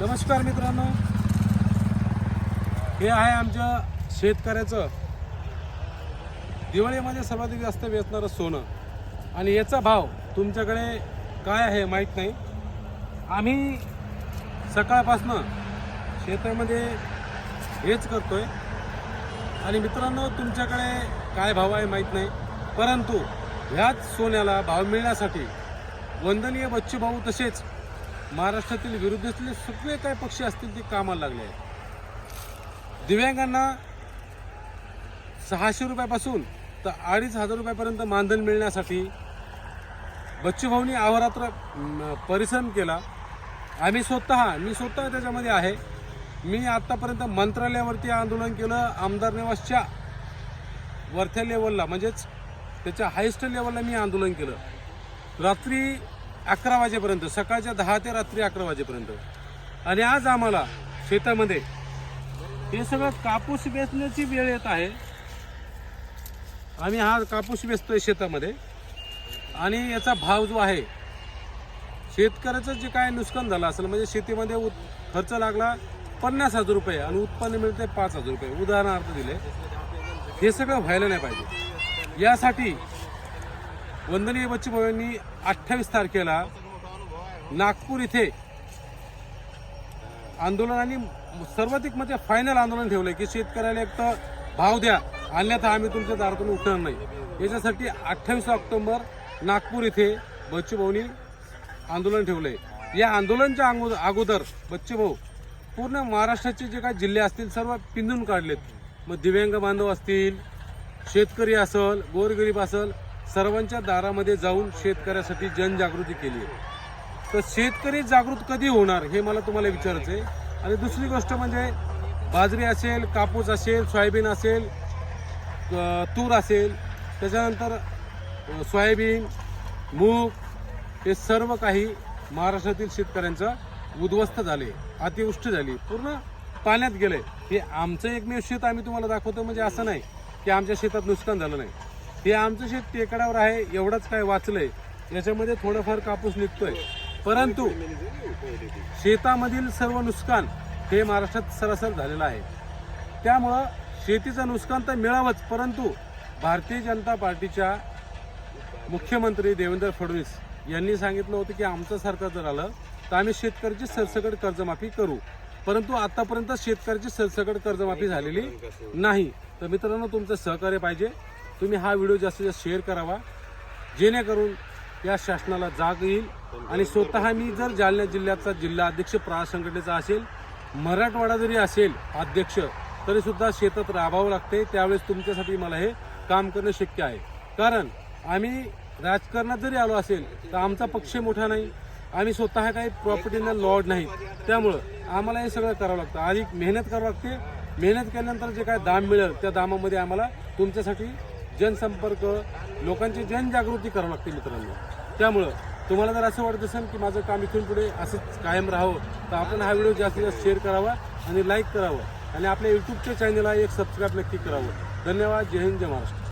नमस्कार मित्रांनो. हे आहे आमच्या शेतकऱ्याचं. दिवाळीमध्ये सर्वाधिक जास्त वेचणारं सोनं. आणि याचा भाव तुमच्याकडे काय आहे माहीत नाही. आम्ही सकाळपासनं शेतामध्ये हेच करतोय. आणि मित्रांनो तुमच्याकडे काय भाव आहे माहीत नाही. परंतु ह्याच सोन्याला भाव मिळण्यासाठी वंदनीय बच्चूभाऊ तसेच महाराष्ट्रातील विरोधातले सगळे काय पक्ष असतील ते कामाला लागले आहेत. दिव्यांगांना सहाशे रुपयापासून तर अडीच हजार रुपयापर्यंत मानधन मिळण्यासाठी बच्चू भाऊनी अहोरात्र परिश्रम केला. आम्ही स्वतः मी स्वतः त्याच्यामध्ये आहे. मी आत्तापर्यंत मंत्रालयावरती आंदोलन केलं आमदार निवासच्या वरच्या लेवलला म्हणजेच त्याच्या हायस्ट लेवलला मी आंदोलन केलं. रात्री अकरा वाजेपर्यंत सकाळच्या दहा ते रात्री अकरा वाजेपर्यंत. आणि आज आम्हाला शेतामध्ये हे सगळं कापूस वेचण्याची वेळ येत आहे. आम्ही हा कापूस वेचतोय शेतामध्ये. आणि याचा भाव जो आहे शेतकऱ्याचं जे काय नुकसान झालं असेल म्हणजे शेतीमध्ये उत- खर्च लागला पन्नास हजार रुपये आणि उत्पन्न मिळते पाच हजार रुपये. उदाहरणार्थ दिले. हे सगळं व्हायला नाही पाहिजे. यासाठी वंदनीय बच्चू भाऊ यांनी अठ्ठावीस तारखेला नागपूर इथे आंदोलनानी सर्वाधिक म्हणजे फायनल आंदोलन ठेवलंय की शेतकऱ्याला एक तर भाव द्या अन्यथा आम्ही तुमच्या दारातून उठणार नाही. याच्यासाठी अठ्ठावीस ऑक्टोबर नागपूर इथे बच्चूभाऊनी आंदोलन आंदोलन ठेवलंय. या आंदोलनच्या अगोदर अगोदर बच्चूभाऊ पूर्ण महाराष्ट्राचे जे काही जिल्हे असतील सर्व पिंजून काढलेत. मग दिव्यांग बांधव असतील शेतकरी असल गोरगरीब असल सर्वांच्या दारामध्ये जाऊन शेतकऱ्यासाठी जनजागृती केली आहे. तर शेतकरी जागृत कधी होणार हे मला तुम्हाला विचारायचं आहे. आणि दुसरी गोष्ट म्हणजे बाजरी असेल कापूस असेल सोयाबीन असेल तूर असेल त्याच्यानंतर सोयाबीन मूग हे सर्व काही महाराष्ट्रातील शेतकऱ्यांचं उद्ध्वस्त झाले अतिवृष्टी झाली पूर्ण पाण्यात गेले. हे आमचं एकमेव शेत आम्ही तुम्हाला दाखवतो म्हणजे असं नाही की आमच्या शेतात नुकसान झालं नाही. हे आमचं शेत टेकडावर आहे एवढंच काय वाचलंय. याच्यामध्ये थोडंफार कापूस निघतोय. परंतु शेतामधील सर्व नुकसान हे महाराष्ट्रात सरासर झालेलं आहे. त्यामुळं शेतीचं नुकसान तर मिळावंच परंतु भारतीय जनता पार्टीच्या मुख्यमंत्री देवेंद्र फडणवीस यांनी सांगितलं होतं की आमचं सरकार जर आलं तर आम्ही शेतकऱ्याची सरसकट कर्जमाफी करू. परंतु आतापर्यंत शेतकऱ्याची सरसकट कर्जमाफी झालेली नाही. तर मित्रांनो तुमचं सहकार्य पाहिजे. तुम्ही हा व्हिडिओ जास्तीत जास्त शेअर करावा. जेणेकरून या शासनाला जाग येईल आणि स्वतः मी जर जालना जिल्ह्याचा जिल्हा अध्यक्ष प्रा संघटनेचा असेल मराठवाडा जरी असेल अध्यक्ष तरी सुद्धा शेतात राबावं लागते त्यावेळेस तुमच्यासाठी मला हे काम करणं शक्य आहे. कारण आम्ही राजकारणात जरी आलो असेल तर आमचा पक्ष मोठा नाही. आम्ही स्वतः काही प्रॉपर्टीना लॉर्ड नाही. त्यामुळं आम्हाला हे सगळं करावं लागतं. अधिक मेहनत करावं लागते. मेहनत केल्यानंतर जे काय दाम मिळेल त्या दामामध्ये आम्हाला तुमच्यासाठी जनसंपर्क लोकांची जनजागृती करावी लागते मित्रांनो. त्यामुळं तुम्हाला जर असं वाटत असेल की माझं काम इथून पुढे असंच कायम राहावं तर आपण हा व्हिडिओ जास्तीत जास्त शेअर करावा आणि लाईक करावं आणि आपल्या यूट्यूबच्या चॅनलला एक सबस्क्राईब नक्की करावं. धन्यवाद. जय हिंद जय महाराष्ट्र.